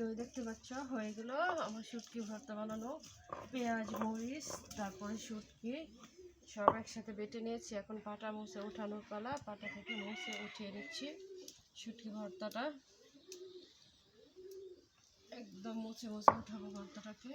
তো দেখতে পাচ্ছ, হয়ে গেল আমার শুটকি ভর্তা বানানো। পেঁয়াজ, মরিচ, তারপরে শুটকি, সব একসাথে বেটে নিয়েছি। এখন পাটা মুছে উঠানোর পালা, পাটা থেকে মুছে উঠিয়ে নিচ্ছি শুটকি ভর্তাটা। একদম মুছে মুছে উঠাবো ভর্তাটাকে।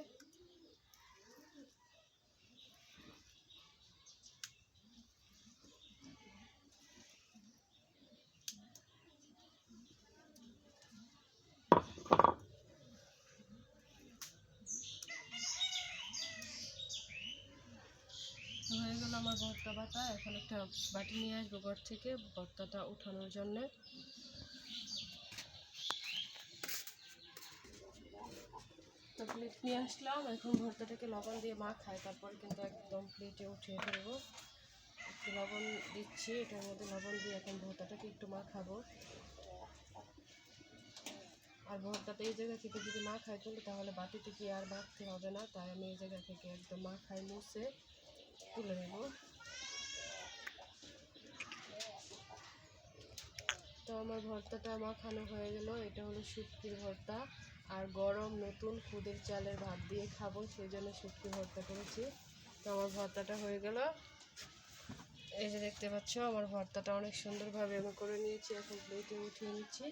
হয়ে গেল আমার ভর্তা বাটা। এখন একটা বাটি নিয়ে আসব ঘর থেকে ভর্তাটা উঠানোর জন্য। তো প্লেট নিয়ে আসলাম। এখন ভর্তাটাকে লবণ দিয়ে মা খায় তারপরে কিন্তু একদম প্লেটে উঠিয়ে ফেলব। একটু লবণ দিচ্ছি, এটার মধ্যে লবণ দিয়ে এখন ভর্তাটাকে একটু মা খাব আর ভর্তাটা এই জায়গা থেকে যদি মা খাই তুলি তাহলে বাটিতে কি আর মাখতে হবে না? তাই আমি এই জায়গা থেকে একদম মা খাই মুছে তুলে নেব। তো আমার ভর্তাটা মাখানো হয়ে গেল। এটা হলো শুটকির ভর্তা। আর গরম নতুন খুদের চালের ভাত দিয়ে খাব, সেই জন্য শুটকি ভর্তা করেছি। তো আমার ভর্তাটা হয়ে গেল। এই যে দেখতে পাচ্ছ, আমার ভর্তাটা অনেক সুন্দরভাবে আমি করে নিয়েছি। এখন প্লেটে উঠিয়ে নিচ্ছি।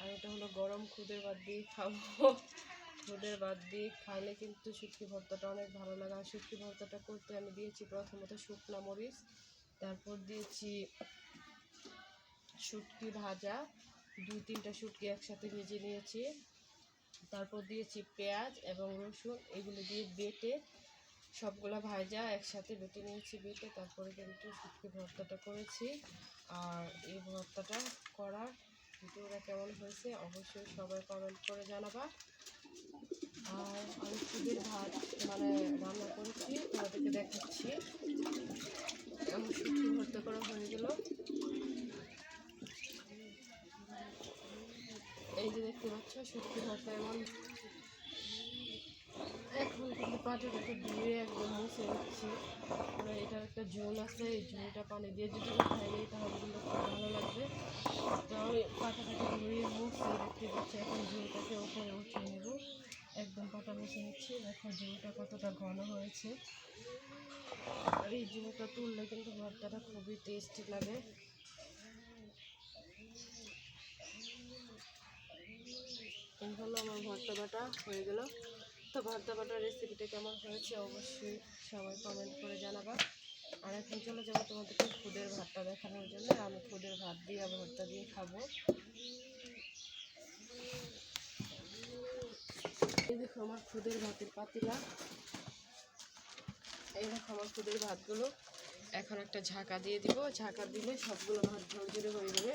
আর এটা হলো গরম খুদের ভাত দিয়ে খাব। খুদের বাদ দিয়ে খাইলে কিন্তু শুটকি ভর্তাটা অনেক ভালো লাগে। আর শুটকি ভর্তাটা করতে আমি দিয়েছি প্রথমত শুকনা মরিচ, তারপর দিয়েছি শুটকি ভাজা। দুই তিনটা শুটকি একসাথে ভেজে নিয়েছি। তারপর দিয়েছি পেঁয়াজ এবং রসুন, এগুলো দিয়ে বেটে সবগুলা ভাজা একসাথে বেটে নিয়েছি, বেটে তারপরে কিন্তু শুটকি ভর্তাটা করেছি। আর এই ভর্তাটা করার ভিডিওটা কেমন হয়েছে অবশ্যই সবাই কমেন্ট করে জানাবা। আমি খুদের ভাত মানে রান্না করেছি, তোমাদেরকে দেখাচ্ছি। আমার শুটকি ভর্তা করা হয়ে গেল। এই যে দেখতে পাচ্ছ শুটকি ভর্তা এমন। এখন কিন্তু পাটাটাকে দিয়ে একদম মুছে দিচ্ছি মানে এটার একটা ঝোল আছে, এই ঝোলটা পানি দিয়ে যদি খাই নিই তাহলে কিন্তু খুব ভালো লাগবে। তো আমি পাটাটাকে ধুয়ে মুছে দেখতে পাচ্ছি, এখন ঝোলটাকে ওপরে উঠিয়ে নেব। একদম পাটা মুছে নিচ্ছি। দেখো ঝোলটা কতটা ঘন হয়েছে। আর এই ঝোলটা তুললে কিন্তু ভর্তাটা খুবই টেস্টি লাগে। এই হলো আমার ভর্তা বাটা, হয়ে গেল। তো ভর্তা বাটার রেসিপিটা কেমন হয়েছে অবশ্যই সবাই কমেন্ট করে জানাবা। আর এখন চলে যাব তোমাদেরকে খুদের ভাতটা দেখানোর জন্য। আমি খুদের ভাত দিয়ে ভর্তা দিয়ে খাব। এই দেখো আমার খুদের ভাতের পাতিলা। এই দেখো আমার খুদের ভাতগুলো। এখন একটা ঝাঁকা দিয়ে দিব। ঝাঁকা দিলে সবগুলো ভাত ঝরঝরে হয়ে যাবে।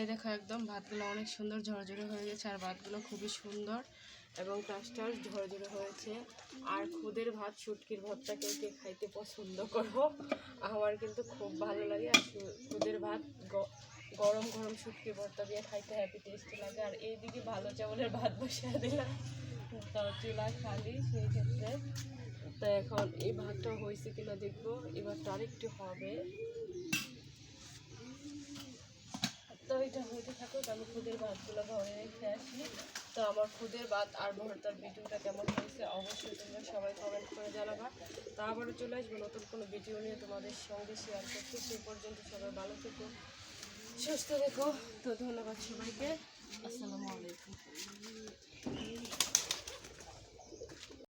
এই দেখো একদম ভাতগুলো অনেক সুন্দর ঝরঝরে হয়ে গেছে আর ভাতগুলো খুবই সুন্দর এবং টাস্টার ঝরঝরে হয়েছে। আর খুদের ভাত, শুটকির ভাতটা কে কে খাইতে পছন্দ করো, আমার কিন্তু খুব ভালো লাগে। আর খুদের ভাত গরম গরম শুটকির ভর্তা দিয়ে খাইতে হ্যাপি টেস্টি লাগে। আর এইদিকে ভালো চাউলের ভাত বসিয়ে দিলাম। তো চুলা খালি সেই ক্ষেত্রে। তো এখন এই ভাতটা হয়েছে কিনা দেখব। এবারটা আরেকটু হবে। তো এটা হইতে থাকুক, আমি খুদের ভাতগুলো ঘরে রেখে আসি। তো আমার খুদের ভাত আর ভর্তার ভিডিওটা কেমন হয়েছে অবশ্যই তোমরা সবাই কমেন্ট করে জানাবা। তো আবারও চলে আসব নতুন কোনো ভিডিও নিয়ে তোমাদের সঙ্গে শেয়ার করতে। সেই পর্যন্ত সবাই ভালো থেকো। সুস্থ রেখো তো ধন্যবাদ সবাইকে। আসসালামু আলাইকুম।